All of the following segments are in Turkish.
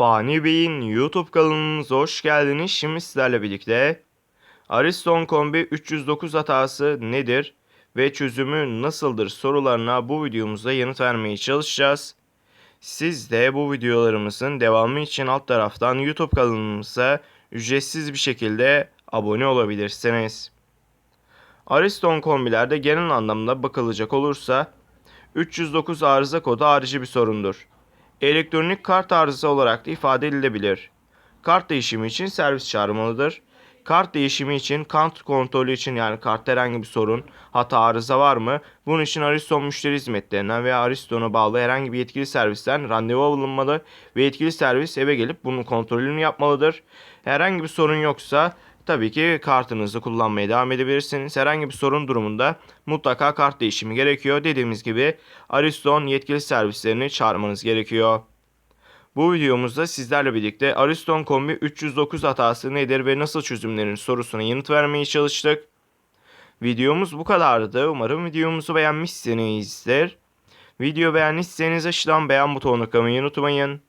Fani Bey'in YouTube kanalımıza hoş geldiniz. Şimdi sizlerle birlikte Ariston Kombi 309 hatası nedir ve çözümü nasıldır sorularına bu videomuzda yanıt vermeye çalışacağız. Siz de bu videolarımızın devamı için alt taraftan YouTube kanalımıza ücretsiz bir şekilde abone olabilirsiniz. Ariston kombilerde genel anlamda bakılacak olursa 309 arıza kodu harici bir sorundur. Elektronik kart arızası olarak da ifade edilebilir. Kart değişimi için servis çağrılmalıdır. Kart değişimi için kart kontrolü için yani kartta herhangi bir sorun, hata arıza var mı? Bunun için Ariston müşteri hizmetlerinden veya Ariston'a bağlı herhangi bir yetkili servisten randevu alınmalı ve yetkili servis eve gelip bunun kontrolünü yapmalıdır. Herhangi bir sorun yoksa tabii ki kartınızı kullanmaya devam edebilirsiniz. Herhangi bir sorun durumunda mutlaka kart değişimi gerekiyor. Dediğimiz gibi Ariston yetkili servislerini çağırmanız gerekiyor. Bu videomuzda sizlerle birlikte Ariston Kombi 309 hatası nedir ve nasıl çözümlenir sorusuna yanıt vermeye çalıştık. Videomuz bu kadardı. Umarım videomuzu beğenmişsinizdir. Video beğendiyseniz aşağıdan beğen butonuna tıklamayı unutmayın.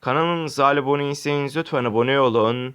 Kanalımıza abone değilseniz lütfen abone olun.